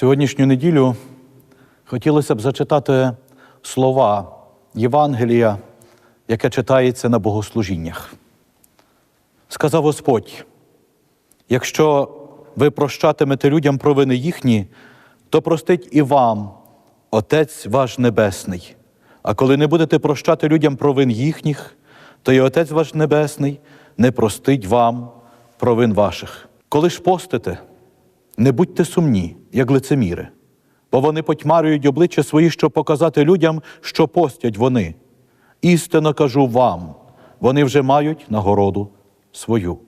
Сьогоднішню неділю хотілося б зачитати слова Євангелія, яке читається на богослужіннях. Сказав Господь: якщо ви прощатимете людям провини їхні, то простить і вам Отець ваш Небесний. А коли не будете прощати людям провин їхніх, то і Отець ваш Небесний не простить вам провин ваших. Коли ж постите, не будьте сумні, як лицеміри, бо вони потьмарюють обличчя свої, щоб показати людям, що постять вони. Істинно кажу вам, вони вже мають нагороду свою.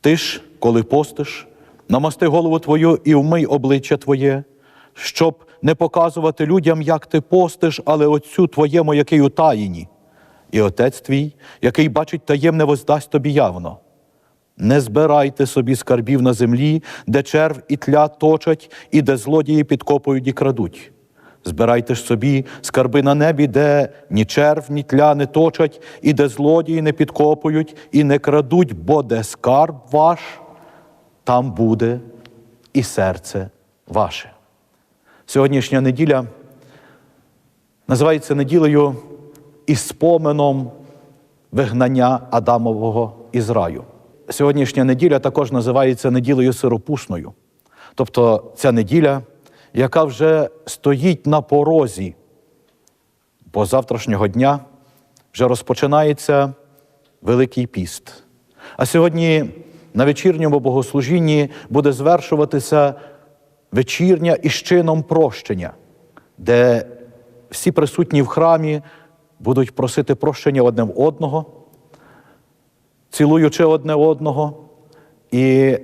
Ти ж, коли постиш, намасти голову твою і вмий обличчя твоє, щоб не показувати людям, як ти постиш, але Отцю твоєму, який у таїні, і Отець твій, який бачить таємне, воздасть тобі явно. Не збирайте собі скарбів на землі, де черв і тля точать, і де злодії підкопують і крадуть. Збирайте ж собі скарби на небі, де ні черв, ні тля не точать, і де злодії не підкопують і не крадуть, бо де скарб ваш, там буде і серце ваше. Сьогоднішня неділя називається неділею із споменом вигнання Адамового із раю. Сьогоднішня неділя також називається неділею сиропушною. Тобто ця неділя, яка вже стоїть на порозі, бо завтрашнього дня вже розпочинається Великий піст. А сьогодні на вечірньому богослужінні буде звершуватися вечірня із чином прощення, де всі присутні в храмі будуть просити прощення одне в одного, цілуючи одне одного і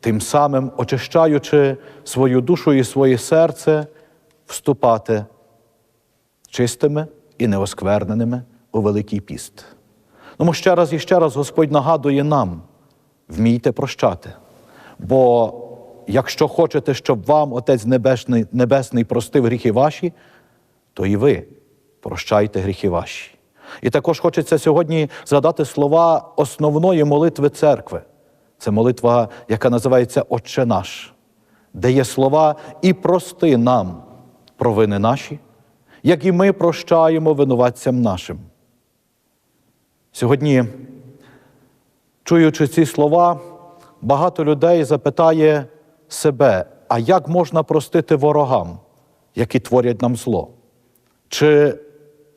тим самим очищаючи свою душу і своє серце, вступати чистими і неоскверненими у Великий піст. Тому ще раз і ще раз Господь нагадує нам: вмійте прощати. Бо якщо хочете, щоб вам Отець Небесний, Небесний простив гріхи ваші, то і ви прощайте гріхи ваші. І також хочеться сьогодні згадати слова основної молитви церкви. Це молитва, яка називається Отче наш, де є слова і прости нам провини наші, як і ми прощаємо винуватцям нашим. Сьогодні, чуючи ці слова, багато людей запитає себе, а як можна простити ворогам, які творять нам зло? Чи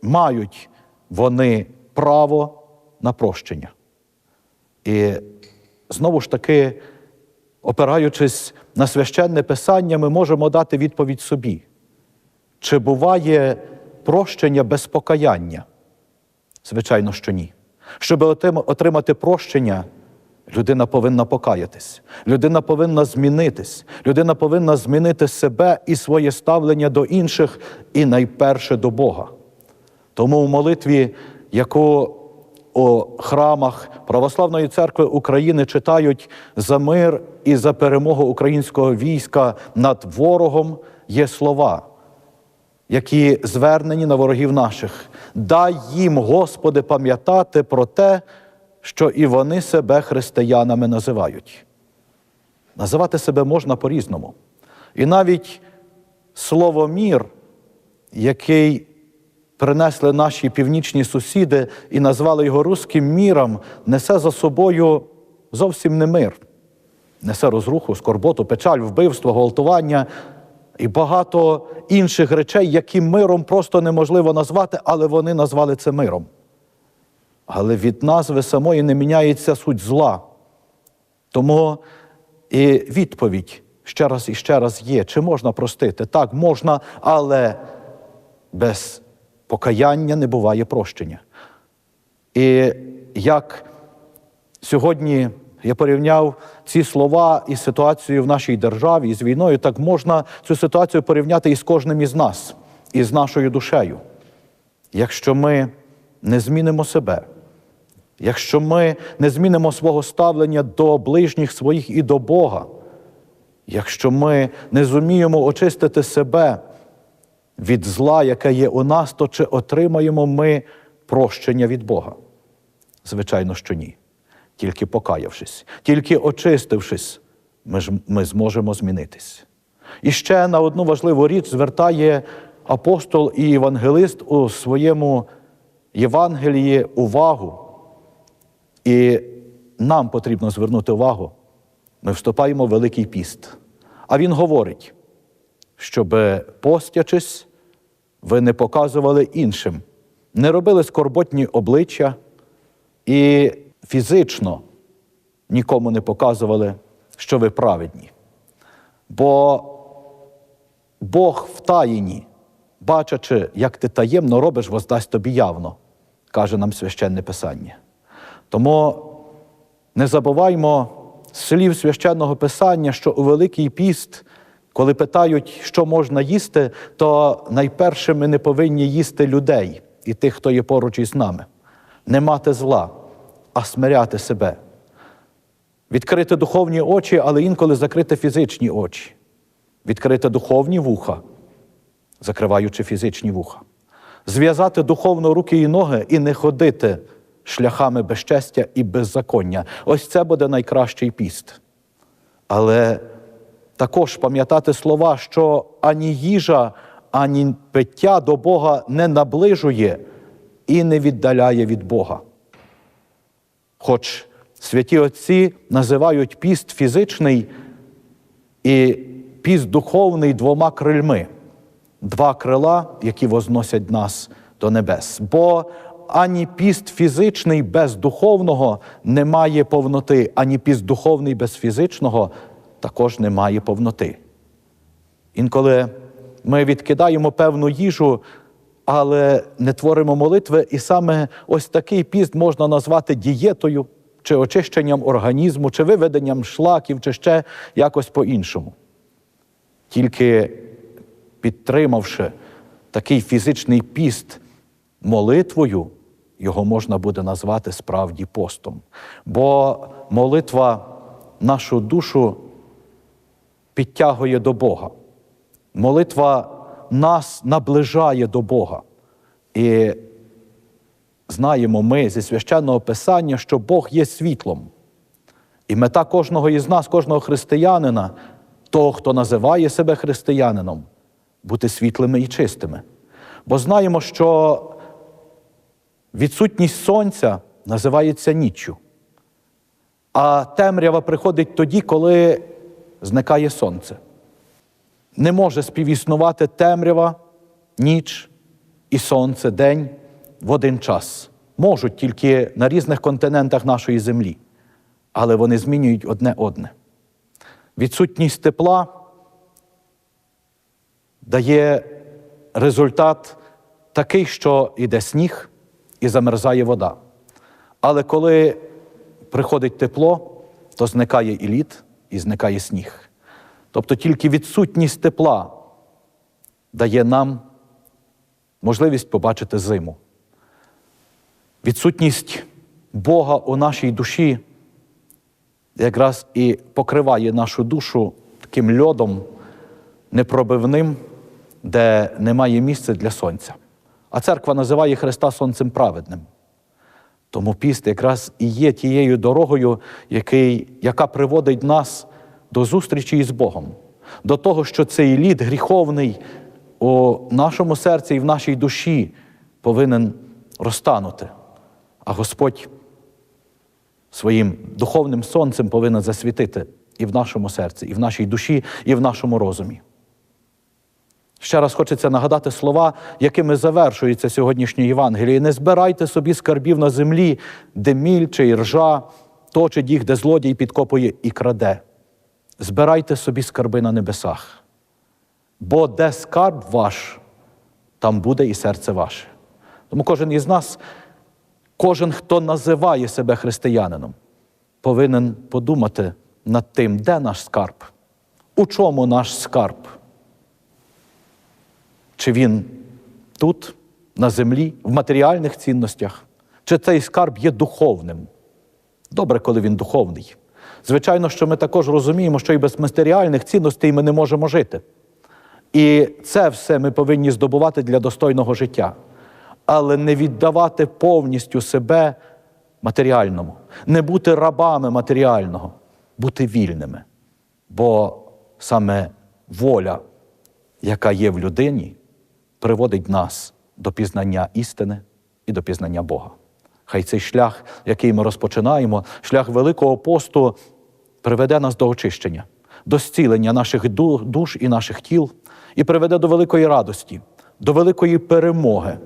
мають вони право на прощення? І знову ж таки, опираючись на священне писання, ми можемо дати відповідь собі. Чи буває прощення без покаяння? Звичайно, що ні. Щоб отримати прощення, людина повинна покаятись, людина повинна змінитись, людина повинна змінити себе і своє ставлення до інших, і найперше до Бога. Тому в молитві, яку у храмах Православної церкви України читають за мир і за перемогу українського війська над ворогом, є слова, які звернені на ворогів наших. Дай їм, Господи, пам'ятати про те, що і вони себе християнами називають. Називати себе можна по-різному. І навіть слово мір, який принесли наші північні сусіди і назвали його руським міром, несе за собою зовсім не мир. Несе розруху, скорботу, печаль, вбивство, гвалтування і багато інших речей, які миром просто неможливо назвати, але вони назвали це миром. Але від назви самої не міняється суть зла. Тому і відповідь ще раз і ще раз є: чи можна простити? Так, можна, але без покаяння не буває прощення. І як сьогодні я порівняв ці слова із ситуацією в нашій державі, з війною, так можна цю ситуацію порівняти із кожним із нас, із нашою душею. Якщо ми не змінимо себе, якщо ми не змінимо свого ставлення до ближніх своїх і до Бога, якщо ми не зуміємо очистити себе від зла, яке є у нас, то чи отримаємо ми прощення від Бога? Звичайно, що ні. Тільки покаявшись, тільки очистившись, ми, ж, ми зможемо змінитись. І ще на одну важливу річ звертає апостол і євангелист у своєму Євангелії увагу. І нам потрібно звернути увагу. Ми вступаємо в Великий піст. А він говорить, щоб постячись, ви не показували іншим, не робили скорботні обличчя і фізично нікому не показували, що ви праведні. Бо Бог в таїні, бачачи, як ти таємно робиш, воздасть тобі явно, каже нам священне Писання. Тому не забуваймо слів священного Писання, що у Великий піст, коли питають, що можна їсти, то найперше ми не повинні їсти людей і тих, хто є поруч із нами, не мати зла, а смиряти себе, відкрити духовні очі, але інколи закрити фізичні очі, відкрити духовні вуха, закриваючи фізичні вуха, зв'язати духовно руки і ноги і не ходити шляхами безчестя і беззаконня. Ось це буде найкращий піст. Але також пам'ятати слова, що ані їжа, ані пиття до Бога не наближує і не віддаляє від Бога. Хоч святі отці називають піст фізичний і піст духовний двома крильми, два крила, які возносять нас до небес. Бо ані піст фізичний без духовного не має повноти, ані піст духовний без фізичного також не має повноти. Інколи ми відкидаємо певну їжу, але не творимо молитви, і саме ось такий піст можна назвати дієтою, чи очищенням організму, чи виведенням шлаків, чи ще якось по-іншому. Тільки підтримавши такий фізичний піст молитвою, його можна буде назвати справді постом. Бо молитва нашу душу підтягує до Бога. Молитва нас наближає до Бога. І знаємо ми зі священного Писання, що Бог є світлом. І мета кожного із нас, кожного християнина, того, хто називає себе християнином, бути світлими і чистими. Бо знаємо, що відсутність сонця називається ніччю. А темрява приходить тоді, коли зникає сонце. Не може співіснувати темрява, ніч і сонце, день в один час. Можуть тільки на різних континентах нашої землі, але вони змінюють одне одне. Відсутність тепла дає результат такий, що йде сніг і замерзає вода. Але коли приходить тепло, то зникає і лід, і зникає сніг. Тобто тільки відсутність тепла дає нам можливість побачити зиму. Відсутність Бога у нашій душі якраз і покриває нашу душу таким льодом непробивним, де немає місця для сонця. А церква називає Христа Сонцем праведним. Тому піст якраз і є тією дорогою, який, яка приводить нас до зустрічі із Богом, до того, що цей лід гріховний у нашому серці і в нашій душі повинен розтанути. А Господь своїм духовним сонцем повинен засвітити і в нашому серці, і в нашій душі, і в нашому розумі. Ще раз хочеться нагадати слова, якими завершується сьогоднішнє Євангеліє. Не збирайте собі скарбів на землі, де міль чи ржа точить їх, де злодій підкопує і краде. Збирайте собі скарби на небесах. Бо де скарб ваш, там буде і серце ваше. Тому кожен із нас, кожен, хто називає себе християнином, повинен подумати над тим, де наш скарб, у чому наш скарб. Чи він тут, на землі, в матеріальних цінностях, чи цей скарб є духовним? Добре, коли він духовний. Звичайно, що ми також розуміємо, що і без матеріальних цінностей ми не можемо жити. І це все ми повинні здобувати для достойного життя, але не віддавати повністю себе матеріальному, не бути рабами матеріального, бути вільними. Бо саме воля, яка є в людині, приводить нас до пізнання істини і до пізнання Бога. Хай цей шлях, який ми розпочинаємо, шлях Великого посту, приведе нас до очищення, до зцілення наших душ і наших тіл, і приведе до великої радості, до великої перемоги,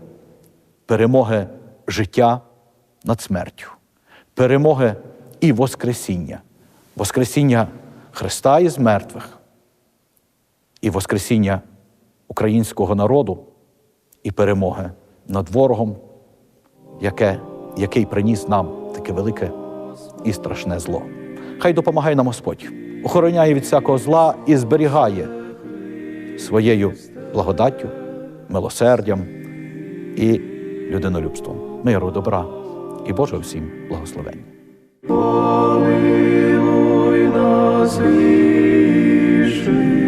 перемоги життя над смертю, перемоги і Воскресіння, Воскресіння Христа із мертвих, і Воскресіння українського народу і перемоги над ворогом, яке, який приніс нам таке велике і страшне зло. Хай допомагає нам Господь, охороняє від всякого зла і зберігає своєю благодаттю, милосердям і людинолюбством, миру, добра і Божого всім благословення. Помилуй нас, віши.